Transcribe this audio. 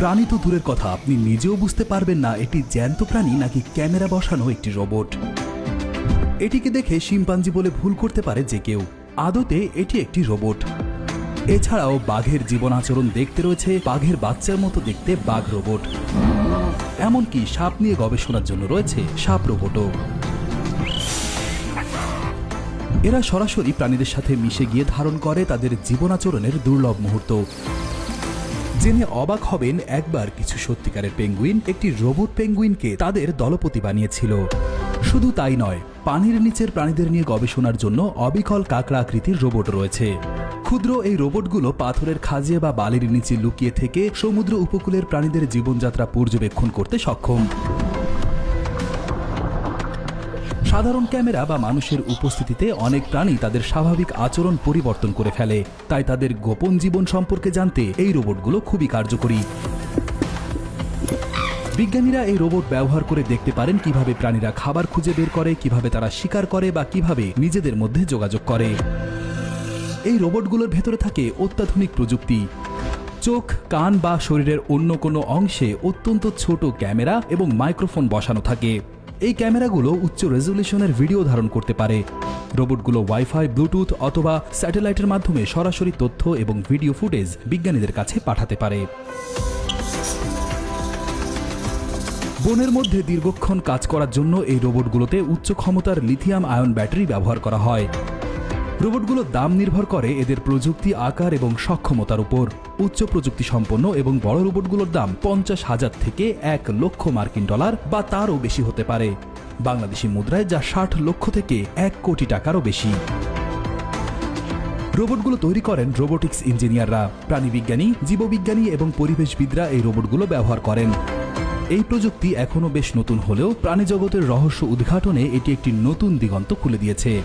প্রাণী তো দূরের কথা, আপনি নিজেও বুঝতে পারবেন না এটি জ্যান্ত প্রাণী নাকি ক্যামেরা বসানো একটি রোবট। এটিকে দেখে শিম্পাঞ্জি বলে ভুল করতে পারে যে কেউ। আদতে এটি একটি রোবট। এছাড়াও বাঘের জীবন আচরণ দেখতে রয়েছে, বাঘের বাচ্চার মতো দেখতে বাঘ রোবট। এমনকি সাপ নিয়ে গবেষণার জন্য রয়েছে সাপ রোবটও। এরা সরাসরি প্রাণীদের সাথে মিশে গিয়ে ধারণ করে তাদের জীবনাচরণের দুর্লভ মুহূর্ত। জেনে অবাক হবেন একবার কিছু সত্যিকারের পেঙ্গুইন, একটি রোবট পেঙ্গুইনকে তাদের দলপতি বানিয়েছিল। শুধু তাই নয়, পানির নিচের প্রাণীদের নিয়ে গবেষণার জন্য অবিকল কাকড়া আকৃতির রোবট রয়েছে। ক্ষুদ্র এই রোবটগুলো পাথরের খাজিয়ে বা বালির নিচে লুকিয়ে থেকে সমুদ্র উপকূলের প্রাণীদের জীবনযাত্রা পর্যবেক্ষণ করতে সক্ষম। সাধারণ ক্যামেরা বা মানুষের উপস্থিতিতে অনেক প্রাণী তাদের স্বাভাবিক আচরণ পরিবর্তন করে ফেলে। তাই তাদের গোপন জীবন সম্পর্কে জানতে এই রোবটগুলো খুবই কার্যকরী। বিজ্ঞানীরা এই রোবট ব্যবহার করে দেখতে পারেন কীভাবে প্রাণীরা খাবার খুঁজে বের করে, কীভাবে তারা শিকার করে বা কীভাবে নিজেদের মধ্যে যোগাযোগ করে। এই রোবটগুলোর ভেতরে থাকে অত্যাধুনিক প্রযুক্তি। চোখ, কান বা শরীরের অন্য কোনো অংশে অত্যন্ত ছোট ক্যামেরা এবং মাইক্রোফোন বসানো থাকে। এই ক্যামেরাগুলো উচ্চ রেজলিউশনের ভিডিও ধারণ করতে পারে। রোবটগুলো ওয়াইফাই ব্লুটুথ অথবা স্যাটেলাইটের মাধ্যমে সরাসরি তথ্য এবং ভিডিও ফুটেজ বিজ্ঞানীদের কাছে পাঠাতে পারে। বনের মধ্যে দীর্ঘক্ষণ কাজ করার জন্য এই রোবটগুলোতে উচ্চ ক্ষমতার লিথিয়াম আয়ন ব্যাটারি ব্যবহার করা হয়। রোবটগুলোর দাম নির্ভর করে এদের প্রযুক্তি, আকার এবং সক্ষমতার উপর। উচ্চ প্রযুক্তি সম্পন্ন এবং বড় রোবটগুলোর দাম পঞ্চাশ হাজার থেকে এক লক্ষ মার্কিন ডলার বা তারও বেশি হতে পারে। বাংলাদেশি মুদ্রায় যা ষাট লক্ষ থেকে এক কোটি টাকারও বেশি। রোবটগুলো তৈরি করেন রোবোটিক্স ইঞ্জিনিয়াররা। প্রাণীবিজ্ঞানী, জীববিজ্ঞানী এবং পরিবেশবিদরা এই রোবটগুলো ব্যবহার করেন। এই প্রযুক্তি এখনও বেশ নতুন হলেও প্রাণীজগতের রহস্য উদ্ঘাটনে এটি একটি নতুন দিগন্ত খুলে দিয়েছে।